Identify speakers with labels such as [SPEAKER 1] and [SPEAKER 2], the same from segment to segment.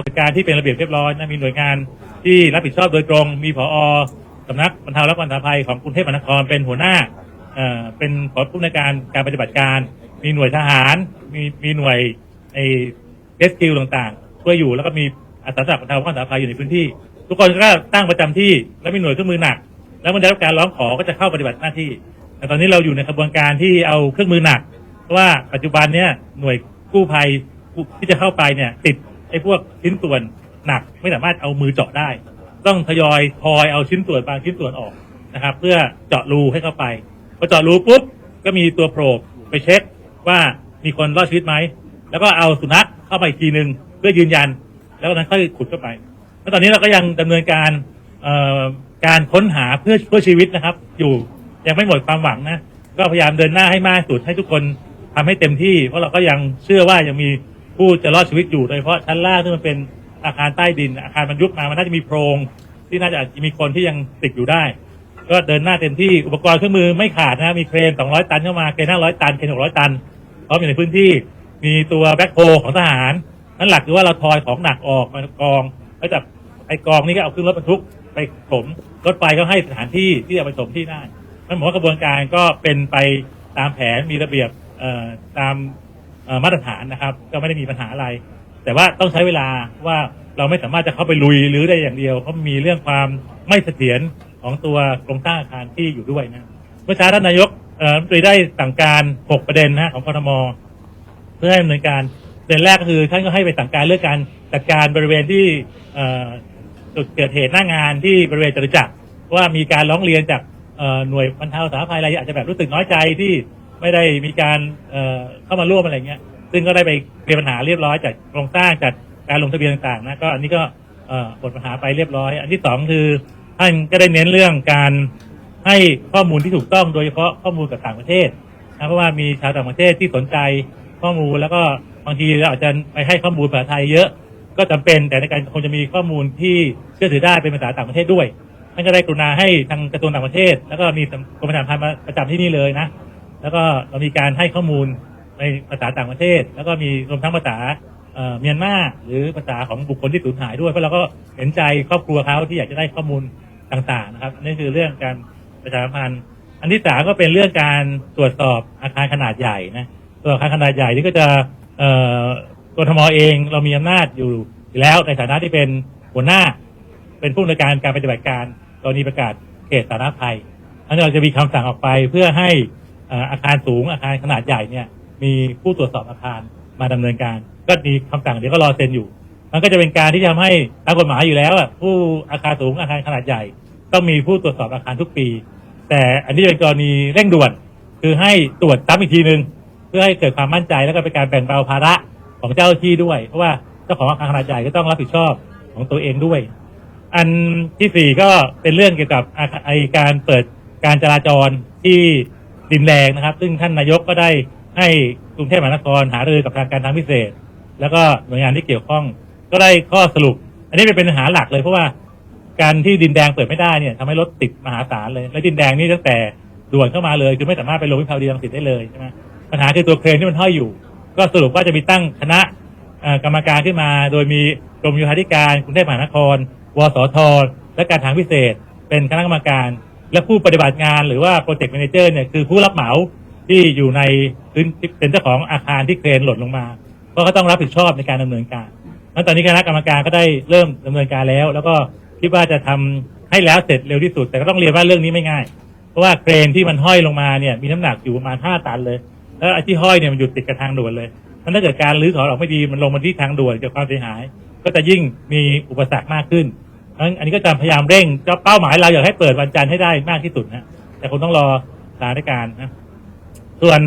[SPEAKER 1] ราชการที่เป็นระเบียบเรียบร้อยนะมีหน่วยงานที่รับผิดชอบโดยตรง มีผอสำนักบรรเทาและบรรเทาภัยของกรุงเทพมหานครเป็นหัวหน้าเอ่อเป็นผอผู้อำนการการปฏิบัติการ มีหน่วยทหาร มีมีหน่วยไอ้เอสคิวต่างๆช่วยอยู่แล้วก็มีอาสาสมัครบรรเทาและบรรเทาภัยอยู่ในพื้นที่ ทุกคนก็ตั้งประจำที่และมีหน่วยเครื่องมือหนัก แล้วเมื่อได้รับการร้องขอก็จะเข้าปฏิบัติหน้าที่ แต่ตอนนี้เราอยู่ในกระบวนการที่เอาเครื่องมือหนัก เพราะว่าปัจจุบันเนี่ยหน่วยกู้ภัยที่จะเข้าไปเนี่ยติด อ้พวกชิ้นส่วนหนักไม่สามารถเอามือเจาะได้ ต้องทยอยคอยเอาชิ้นส่วนบางชิ้นส่วนออกนะครับ เพื่อเจาะรูให้เข้าไปพอเจาะรูปุ๊บก็มีตัวโปรบไปเช็คว่ามีคนรอดชีวิตไหมแล้วก็เอาสุนัขเข้าไปอีกทีหนึ่งเพื่อยืนยัน แล้วนั้นค่อยขุดเข้าไปแล้วตอนนี้เราก็ยังดำเนินการการค้นหาเพื่อเพื่อชีวิตนะครับ อยู่ยังไม่หมดความหวังนะก็พยายามเดินหน้าให้มากที่สุดให้ทุกคนทำให้เต็มที่ เพราะเราก็ยังเชื่อว่ายังมี ผู้จะรอดชีวิตอยู่โดยเฉพาะชั้นล่างที่มันเป็นอาคารใต้ดิน อาคารมันยุบมามันน่าจะมีโพรงที่น่าจะมีคนที่ยังติดอยู่ได้ ก็เดินหน้าเต็มที่อุปกรณ์เครื่องมือไม่ขาดนะมีเครน 200 ตันเข้ามาเครน500 ตันเครน600 ตันพร้อมอยู่ในพื้นที่มีตัวแบ็คโฮของทหารนั่นหลักคือว่าเราทอยของหนักออกมากองแล้วจากไอ้กองนี้ก็เอาขึ้นรถบรรทุกไปถมรถไฟก็ให้สถานที่ที่จะไปถมที่ได้นั่นหมายว่ากระบวนการก็เป็นไปตามแผนมีระเบียบเอ่อตาม มาตรฐานนะครับ ก็ไม่ได้มีปัญหาอะไร แต่ว่าต้องใช้เวลาว่าเราไม่สามารถจะเข้าไปลุยหรือได้อย่างเดียวเพราะมีเรื่องความไม่เสถียรของตัวโครงสร้างอาคารที่อยู่ด้วยนะเมื่อเช้าท่านนายกรัฐมนตรีได้สั่งการ 6 ประเด็นนะของกทมเพื่อให้ดำเนินการประเด็นแรกก็คือท่านก็ให้ไปสั่งการเรื่องการจัดการบริเวณที่เอ่อจุดเกิดเหตุหน้างานที่บริเวณจตุจักรว่ามีการร้องเรียนจากหน่วยบรรเทาสาธารณภัยอะไรอาจจะแบบรู้สึกน้อยใจที่ ไม่ได้มีการเอ่อเข้ามาร่วมอะไรเงี้ย ซึ่งก็ได้ไปเคลียร์ปัญหาเรียบร้อยจากโครงสร้างจากการลงทะเบียนต่างๆนะก็อันนี้ก็เอ่อหมดปัญหาไปเรียบร้อย อันที่สองคือท่านก็ได้เน้นเรื่องการให้ข้อมูลที่ถูกต้องโดยเฉพาะข้อมูลกับต่างประเทศนะเพราะว่ามีชาวต่างประเทศที่สนใจข้อมูลแล้วก็บางทีเราอาจจะไปให้ข้อมูลภาษาไทยเยอะก็จำเป็นแต่ในการคงจะมีข้อมูลที่เชื่อถือได้เป็นภาษาต่างประเทศด้วยท่านก็ได้กรุณาให้ทางกระทรวงต่างประเทศ แล้วก็มีกรมประชาสัมพันธ์มาประจำที่นี่เลยนะ แล้วก็เรามีการให้ข้อมูลในภาษาต่างประเทศ แล้วก็มีรวมทั้งภาษาเมียนมาหรือภาษาของบุคคลที่สูญหายด้วยเพราะเราก็เห็นใจครอบครัวเขาที่อยากจะได้ข้อมูลต่างๆนะครับนี่คือเรื่องการประชาสัมพันธ์อันที่สามก็เป็นเรื่องการตรวจสอบอาคารขนาดใหญ่นะตัวอาคารขนาดใหญ่นี่ก็จะเอ่อกทมเองเรามีอำนาจอยู่แล้วในฐานะที่เป็นหัวหน้า เป็นผู้อำนวยการการปฏิบัติการกรณีประกาศเขตสาธารณภัยอันนี้เราจะมีคำสั่งออกไปเพื่อให้ อาคารสูงอาคารขนาดใหญ่เนี่ยมีผู้ตรวจสอบอาคารมาดำเนินการ ก็มีคำสั่งเดี๋ยวก็รอเซ็นอยู่ มันก็จะเป็นการที่จะทำให้ตามกฎหมายอยู่แล้วผู้อาคารสูงอาคารขนาดใหญ่ ต้องมีผู้ตรวจสอบอาคารทุกปี แต่อันนี้เป็นกรณีเร่งด่วน คือให้ตรวจซ้ำอีกทีหนึ่งเพื่อให้เกิดความมั่นใจแล้วก็เป็นการแบ่งเบาภาระของเจ้าที่ด้วย เพราะว่าเจ้าของอาคารขนาดใหญ่ก็ต้องรับผิดชอบของตัวเองด้วย อันที่สี่ก็เป็นเรื่องเกี่ยวกับอาคาไอการเปิดการจราจรที่ ดินแรงนะครับ ซึ่งท่านนายกก็ได้ให้กรุงเทพมหานครหารือกับทางการทางพิเศษ แล้วก็หน่วยงานที่เกี่ยวข้องก็ได้ข้อสรุป อันนี้เป็นปัญหาหลักเลยเพราะว่าการที่ดินแดงเปิดไม่ได้เนี่ยทำให้รถติดมหาศาลเลย และดินแดงนี่ตั้งแต่ด่วนเข้ามาเลยคือไม่สามารถไปลงวิภาวดีรังสิตได้เลยใช่ไหมปัญหาคือตัวเครนที่มันห้อยอยู่ ก็สรุปว่าจะมีตั้งคณะกรรมการขึ้นมา โดยมีกรมโยธาธิการกรุงเทพมหานคร วสทและการทางพิเศษ เป็นคณะกรรมการ และผู้ปฏิบัติงานหรือว่าโปรเจกต์แมเนเจอร์เนี่ยคือผู้รับเหมาที่อยู่ในพื้นเป็นเจ้าของอาคารที่เครนหล่นลงมาเพราาต้องรับผิดชอบในการดำเนินการแล้วตอนนี้คณะกรรมการก็ได้เริ่มดำเนินการแล้ว แล้วก็คิดว่าจะทำให้แล้วเสร็จเร็วที่สุด แต่ก็ต้องเรียนว่าเรื่องนี้ไม่ง่าย เพราะว่าเครนที่มันห้อยลงมาเนี่ยมีน้ำหนักอยู่ประมาณ5ตันเลย แล้วไอ้ที่ห้อยเนี่ยมันอยู่ติดกับทางด่วนเลยถ้าเกิดการรื้อถอนออกไม่ดีมันลงมาที่ทางด่วนเกิดความเสียหาย ก็จะยิ่งมีอุปสรรคมากขึ้น พราะอันนี้ก็จะพยายามเร่งเจ้าเป้าหมายเราอยากให้เปิดวันจันทร์ให้ได้มากที่สุดนะแต่คงต้องรอสถานการณ์นะส่วน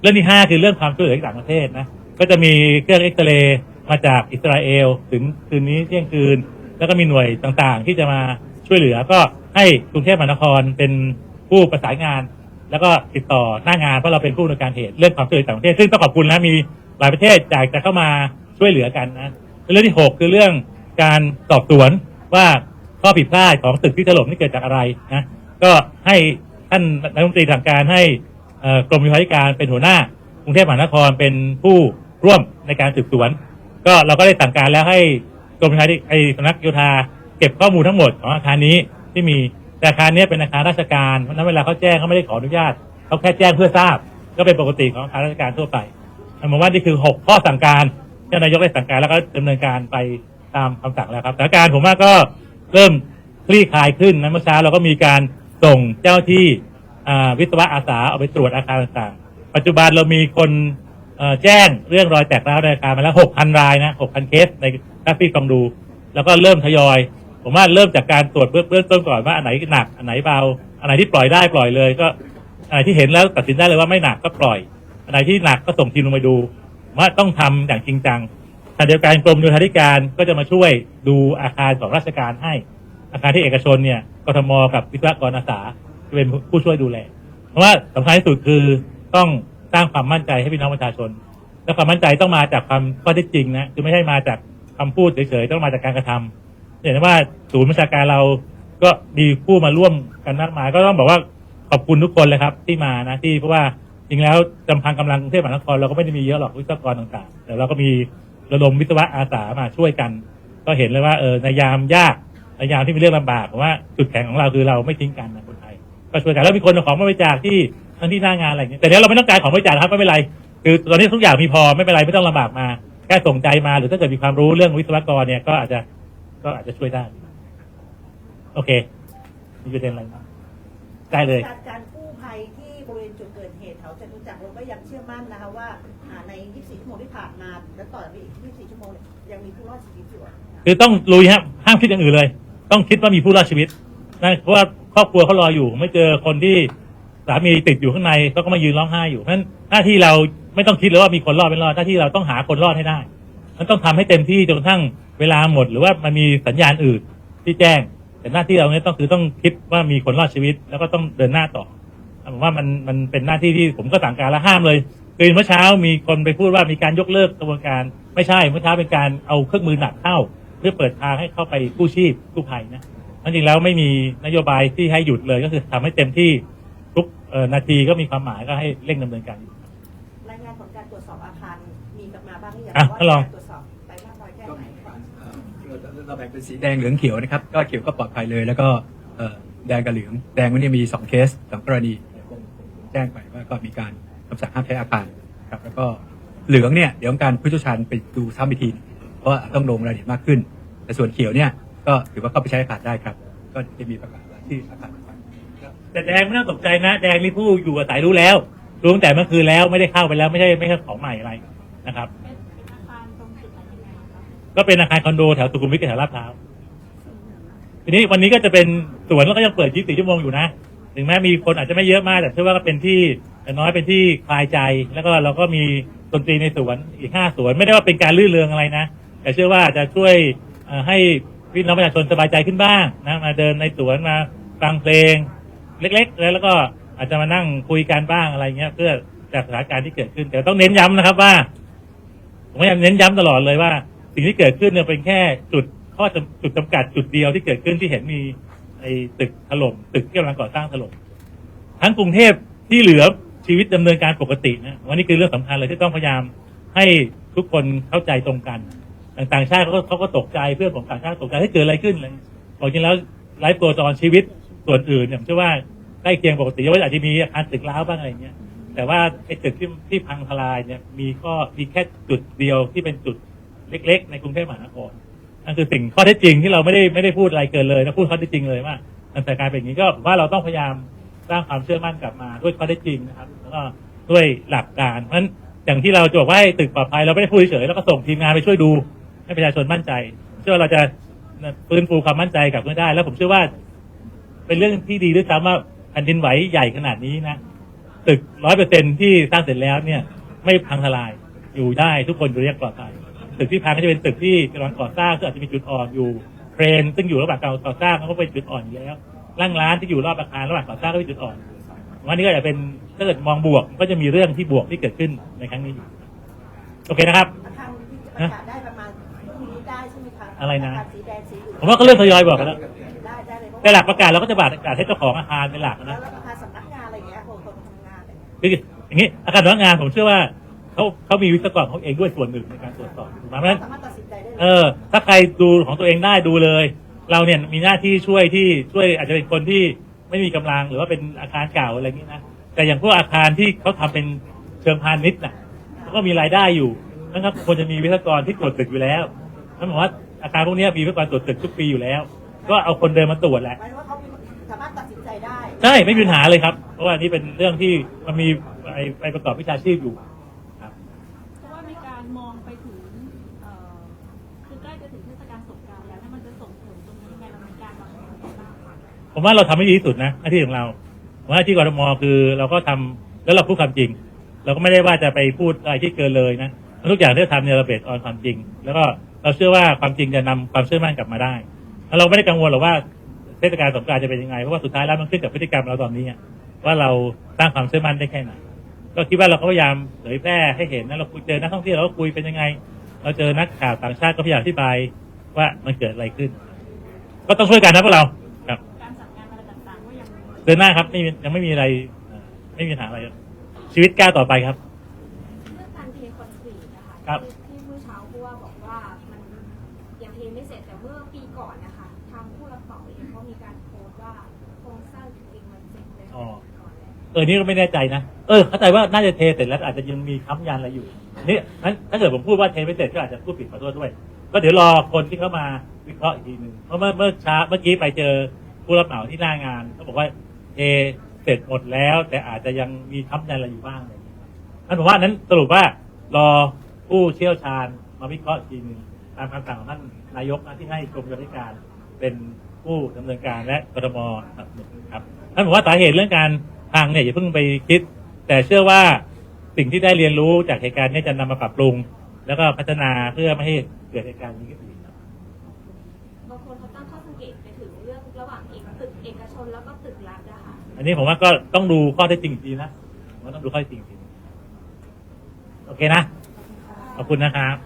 [SPEAKER 1] เรื่องที่ห้าคือเรื่องความช่วยเหลือจากต่างประเทศนะก็จะมีเครื่องเอ็กซเรย์มาจากอิสราเอลถึงคืนนี้เที่ยงคืน แล้วก็มีหน่วยต่างๆ ที่จะมาช่วยเหลือ ก็ให้กรุงเทพมหานครเป็นผู้ประสานงาน แล้วก็ติดต่อหน้างานเพราะเราเป็นผู้ดำเนินการเหตุเรื่องความช่วยเหลือต่างประเทศซึ่งต้องขอบคุณนะมีหลายประเทศอยากจะเข้ามาช่วยเหลือกันนะเรื่องที่หกคือเรื่องการสอบสวน ว่าข้อผิดพลาดของตึกที่ถล่มนี่เกิดจากอะไรนะก็ให้ท่านรัฐมนตรีทางการให้กรมวิทยการเป็นหัวหน้ากรุงเทพมหานครเป็นผู้ร่วมในการสืบสวน ก็เราก็ได้สั่งการแล้วให้กรมโยธาธิไอสำนักโยธาเก็บข้อมูลทั้งหมดของอาคารนี้ที่มีแต่อาคารนี้เป็นอาคารราชการเพราะนั้นเวลาเขาแจ้งเขาไม่ได้ขออนุญาตเขาแค่แจ้งเพื่อทราบ ก็เป็นปกติของอาคารราชการทั่วไปผมว่านี่คือหกข้อสั่งการที่นายกได้สั่งการแล้วก็ดำเนินการไป ตามคำสั่งแล้วครับสถานการณ์ผมว่าก็เริ่มคลี่คลายขึ้นนะเมื่อเช้าเราก็มีการส่งเจ้าที่วิศวะอาสาเอาไปตรวจอาคารต่างๆ ปัจจุบันเรามีคนแจ้งเรื่องรอยแตกร้าวในอาคารมาแล้ว6,000รายนะ6,000เคสในกราฟิกองดู แล้วก็เริ่มทยอย ผมว่าเริ่มจากการตรวจเบื้องเบื้องต้นก่อนว่าอันไหนหนักอันไหนเบา อันไหนที่ปล่อยได้ปล่อยเลยก็อันไหนที่เห็นแล้วตัดสินได้เลยว่าไม่หนักก็ปล่อย อันไหนที่หนักก็ส่งทีมลงไปดูว่าต้องทำอย่างจริงจัง ขณะเดียวกันกรมโยธาธิการก็จะมาช่วยดูอาคารของราชการให้ อาคารที่เอกชนเนี่ยกทมกับวิศวกรอาสาจะเป็นผู้ช่วยดูแล เพราะว่าสำคัญที่สุดคือต้องสร้างความมั่นใจให้พี่น้องประชาชน และความมั่นใจต้องมาจากความข้อเท็จจริงนะคือไม่ใช่มาจากคำพูดเฉยๆต้องมาจากการกระทำเห็นได้ว่าศูนย์ประชาการเราก็มีผู้มาร่วมกันมากมาย ก็ต้องบอกว่าขอบคุณทุกคนเลยครับ ที่มานะที่เพราะว่าจริงแล้วจำพังกำลังกรุงเทพมหานครเราก็ไม่ได้มีเยอะหรอกวิศวกรต่างๆ แต่เราก็มี ระดมวิศวะอาสามาช่วยกัน ก็เห็นเลยว่าเออในยามยากในยามที่มีเรื่องลำบากผมว่าจุดแข็งของเราคือเราไม่ทิ้งกันนะคนไทยก็ช่วยกันแล้วมีคนเอาของมาบริจาคที่ทั้งที่หน้างานอะไรอย่างเงี้ยแต่เดี๋ยเราไม่ต้องการของบริจาคครับไม่เป็นไรคือตอนนี้ทุกอย่างมีพอไม่เป็นไรไม่ต้องลำบากมาแค่ส่งใจมาหรือถ้าเกิดมีความรู้เรื่องวิศวกรเนี่ยก็อาจจะก็อาจจะช่วยได้ โอเคมีประเด็นอะไรไหมได้เลย
[SPEAKER 2] ตุจักรเราก็ยังเชื่อมั่นนะคะว่าใน 24 ชั่วโมงที่ผ่านมาและต่อไปอีก 24 ชั่วโมงเนี่ยยังมีผู้รอดชีวิตอยู่อะ
[SPEAKER 1] คือต้องลุยฮะห้ามคิดอย่างอื่นเลย ต้องคิดว่ามีผู้รอดชีวิตนะเพราะว่าครอบครัวเขารออยู่ ไม่เจอคนที่สามีติดอยู่ข้างในเขาก็มายืนร้องไห้อยู่เพราะฉะนั้นหน้าที่เราไม่ต้องคิดเลยว่ามีคนรอดไม่รอดหน้าที่เราต้องหาคนรอดให้ได้ มันต้องทำให้เต็มที่จนกระทั่งเวลาหมด หรือว่ามันมีสัญญาณอื่นที่แจ้ง แต่หน้าที่เราเนี่ยต้องคือต้องคิดว่ามีคนรอดชีวิต แล้วก็ต้องเดินหน้าต่อ ผมว่ามันมันเป็นหน้าที่ที่ผมก็สั่งการและห้ามเลยคือเมื่อเช้ามีคนไปพูดว่ามีการยกเลิกกระบวนการ ไม่ใช่เมื่อเช้าเป็นการเอาเครื่องมือหนักเข้า เพื่อเปิดทางให้เข้าไปกู้ชีพกู้ภัยนะจริงๆแล้วไม่มีนโยบายที่ให้หยุดเลยก็คือทำให้เต็มที่ทุกเอ่อนาทีก็มีความหมายก็ให้เร่งดำเนินการอยู่
[SPEAKER 2] รายงานผลการตรวจสอบอาคารมีกลับมาบ้างหรือยัง
[SPEAKER 1] อะ
[SPEAKER 2] ว่า
[SPEAKER 1] ท่านรอง
[SPEAKER 2] การตรวจสอบไปมากน้อยแค่
[SPEAKER 3] ก็
[SPEAKER 2] ไหน
[SPEAKER 3] เอ่อเราแบ่งเป็นสีแดงเหลืองเขียวนะครับ ก็เขียวก็ปลอดภัยเลย แล้วก็เอ่อแดงกับเหลือง แดงวันนี้มีสองเคสสองกรณี แจ้งไปว่าก็มีการคำสั่งห้ามใช้อาคารครับแล้วก็เหลืองเนี่ยเดี๋ยวการผู้เชี่ยวชาญไปดูซ้ำอีกทีเพราะว่าต้องลงรายละเอียดมากขึ้น แต่ส่วนเขียวเนี่ยก็ถือว่าเข้าไปใช้อาคารได้ครับ ก็จะมีประกาศรายชื่ออาคารต่างๆ
[SPEAKER 1] แต่แดงไม่ต้องตกใจนะ แดงนี่ผู้อยู่อาศัยรู้แล้วรู้ตั้งแต่เมื่อคืนแล้วไม่ได้เข้าไปแล้วไม่ใช่ไม่ใช่ของใหม่อะไรนะครับก็เป็นอาคารคอนโดแถวสุขุมวิทกับแถวลาดพร้าวทีนี้วันนี้ก็จะเป็นสวนแล้วก็ยังเปิด 24 ชั่วโมงอยู่นะ ถึงแม้มีคนอาจจะไม่เยอะมาก แต่เชื่อว่าก็เป็นที่น้อยเป็นที่คลายใจ แล้วก็เราก็มีดนตรีในสวนอีกห้าสวน ไม่ได้ว่าเป็นการลื่นเริงอะไรนะ แต่เชื่อว่าจะช่วยให้พี่น้องประชาชนสบายใจขึ้นบ้างนะมาเดินในสวนมาฟังเพลง เล็กๆ แล้วแล้วก็อาจจะมานั่งคุยกันบ้างอะไรเงี้ย เพื่อจากสถานการณ์ที่เกิดขึ้น แต่ต้องเน้นย้ำนะครับว่าผมพยายามเน้นย้ำตลอดเลยว่า สิ่งที่เกิดขึ้นเนี่ยเป็นแค่จุดข้อจำจุดจำกัดจุดเดียวที่เกิดขึ้นที่เห็นมี ไอ้ตึกถล่มตึกที่กำลังก่อสร้างถล่มทั้งกรุงเทพที่เหลือชีวิตดำเนินการปกตินะวันนี้คือเรื่องสำคัญเลยที่ต้องพยายามให้ทุกคนเข้าใจตรงกันต่างชาติเขาก็เขาก็ตกใจเพื่อนของต่างชาติตกใจให้เกิดอะไรขึ้นเลยบอกจริงแล้วไลฟ์ตัวจรชีวิตส่วนอื่นเนี่ยผมเชื่อว่าใกล้เคียงปกติยกเว้นอาจจะมีอาคารตึกร้าวบ้างอะไรเงี้ยแต่ว่าไอ้ตึกที่ที่พังทลายเนี่ยมีก็มีแค่จุดเดียวที่เป็นจุดเล็ก ๆ ในกรุงเทพมหานคร นั่นคือสิ่งข้อเท็จจริงที่เราไม่ได้ไม่ได้พูดอะไรเกินเลยนะพูดข้อเท็จจริงเลยว่ามันแต่การเป็นอย่างนี้ก็ผมว่าเราต้องพยายามสร้างความเชื่อมั่นกลับมาด้วยข้อเท็จจริงนะครับ แล้วก็ด้วยหลักการเพราะฉะนั้นอย่างที่เราจะบอกว่าให้ตึกปลอดภัยเราไม่ได้พูดเฉยแล้วก็ส่งทีมงานไปช่วยดูให้ประชาชนมั่นใจ เชื่อว่าเราจะฟื้นฟูความมั่นใจกลับมาได้ แล้วผมเชื่อว่า เป็นเรื่องที่ดีด้วยซ้ำว่าแผ่นดินไหวใหญ่ขนาดนี้นะตึกร้อยเปอร์เซ็นที่สร้างเสร็จแล้วเนี่ย ไม่พังทลายอยู่ได้ทุกคนอยู่เรียกปลอดภัย ตึกที่พังก็จะเป็นตึกที่กำลังก่อสร้างซึ่งอาจจะมีจุดอ่อนอยู่เครนซึ่งอยู่ระหว่างการก่อสร้างเขาก็เป็นจุดอ่อนอยู่แล้วร่างร้านที่อยู่รอบอาคารระหว่างก่อสร้างก็เป็นจุดอ่อนวันนี้ก็จะเป็นถ้าเกิดมองบวกก็จะมีเรื่องที่บวกที่เกิดขึ้นในครั้งนี้อยู่โอเคนะครับ
[SPEAKER 2] อาคารที่จะประกาศได้ประมาณพรุ่งนี้ได้ใช่ไหมคะ
[SPEAKER 1] อะไรนะา
[SPEAKER 2] คารสีแดงสีเหลือง
[SPEAKER 1] ผมว่าก็เริ่มทยอยบอกกันแล้ว
[SPEAKER 2] ได้ได้เลยเพราะ
[SPEAKER 1] แต่หลักประกาศเราก็จะประกาศให้เจ้าของอาคารเป็นหลัก
[SPEAKER 2] แล้
[SPEAKER 1] นะ
[SPEAKER 2] วราคาสำนักงานอะไรอย่างเงี้ยคนคนทำงานอะไรเงี้ย
[SPEAKER 1] คืออย่างนี้อาคารสำนักงานผมเชื่อว่า เขาเขามีวิศวกรเขาเองด้วยส่วนหนึ่งในการตรวจสอบถูกไหมเพราะฉะนั้น
[SPEAKER 2] สามารถตัดสินใจได้เลย
[SPEAKER 1] เออถ้าใครดูของตัวเองได้ดูเลย เราเนี่ยมีหน้าที่ช่วยที่ช่วยอาจจะเป็นคนที่ไม่มีกำลังหรือว่าเป็นอาคารเก่าอะไรอย่างนี้นะแต่อย่างพวกอาคารที่เขาทำเป็นเชิงพาณิชย์น่ะเขาก็มีรายได้อยู่นะครับควรจะมีวิศวกรที่ตรวจตึกอยู่แล้วนั่นหมายว่าอาคารพวกเนี้ยมีวิศวกรตรวจตึกทุกปีอยู่แล้ว ก็เอาคนเดินมาตรวจแหละ
[SPEAKER 2] หมายถึงว่าเขามีสามารถตัดสินใจได้
[SPEAKER 1] ใช่ไม่มีปัญหาเลยครับ เพราะว่านี่เป็นเรื่องที่มันมีไปไปประกอบวิชาชีพอยู่
[SPEAKER 4] ผมว่า
[SPEAKER 1] เราทำให้ดีที่สุดนะหน้าที่ของเราว่าที่กรทมคือเราก็ทำแล้วเราพูดความจริง เราก็ไม่ได้ว่าจะไปพูดอะไรที่เกินเลยนะทุกอย่างที่เราทำเนี่ยเราเบสออนความจริง แล้วก็เราเชื่อว่าความจริงจะนำความเชื่อมั่นกลับมาได้เราไม่ได้กังวลหรอกว่าเทศกาลสงกรานต์จะเป็นยังไงเพราะว่าสุดท้ายแล้วมันขึ้นกับพฤติกรรมเราตอนนี้ว่าเราสร้างความเชื่อมั่นได้แค่ไหนก็คิดว่าเราก็พยายามเผยแพร่ให้เห็นนะเราคุยเจอนักท่องเที่ยวเราก็คุยเป็นยังไง เราเจอนักข่าวต่างชาติก็พยายามอธิบายว่ามันเกิดอะไรขึ้น ก็ต้องช่วยกันนะพวกเรา เดินหน้าครับไม่มียังไม่มีอะไรเอ่อไม่มีปัญหาอะไรครับชีวิตก้าวต่อไปครับ
[SPEAKER 5] เรื่องการเทคอนกรีตนะคะ
[SPEAKER 1] ครับ
[SPEAKER 5] ที่ที่เมื่อเช้าผู้ว่าบอกว่ามันยังเทไม่เสร็จแต่เมื่อปีก่อนนะคะทางผู้รับเหมาเองเขามีการโพสต์ว่าโครงสร้างจริงๆมันเสร็จไปก่อนแล้ว
[SPEAKER 1] เออนี่ก็ไม่แน่ใจนะเออเข้าใจว่าน่าจะเทเสร็จแล้วแต่อาจจะยังมีค้ำยันอะไรอยู่นี่นั้นถ้าเกิดผมพูดว่าเทไม่เสร็จก็อาจจะพูดผิดขอโทษด้วย ก็เดี๋ยวรอคนที่เข้ามาวิเคราะห์อีกทีหนึ่งเพราะเมื่อเมื่อเช้าเมื่อกี้ไปเจอผู้รับเหมาที่หน้างานเขาบอกว่า เทเสร็จหมดแล้ว แต่อาจจะยังมีค้ำยันอะไรอยู่บ้างอะไรอย่างเงี้ยนั้นผมว่านั้นสรุปว่ารอผู้เชี่ยวชาญมาวิเคราะห์อีกทีหนึ่งตามคำสั่งของท่านนายกนะที่ให้กรมโยธาธิการเป็นผู้ดำเนินการและกรมสนับสนุนครับท่านบอกว่าสาเหตุเรื่องการทางเนี่ยอย่าเพิ่งไปคิด แต่เชื่อว่าสิ่งที่ได้เรียนรู้จากเหตุการณ์เนี้จะนำมาปรับปรุง แล้วก็พัฒนาเพื่อไม่ให้เกิดเหตุการณ์นี้ขึ้นอีก
[SPEAKER 5] อันนี้
[SPEAKER 1] ผมว่าก็ต้องดูข้อเท็จจริงทีนะผมว่าต้องดูข้อเท็จจริงทีโอเคนะขอบคุณนะครับ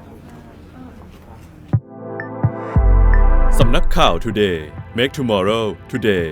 [SPEAKER 6] สำนักข่าว Today Make Tomorrow Today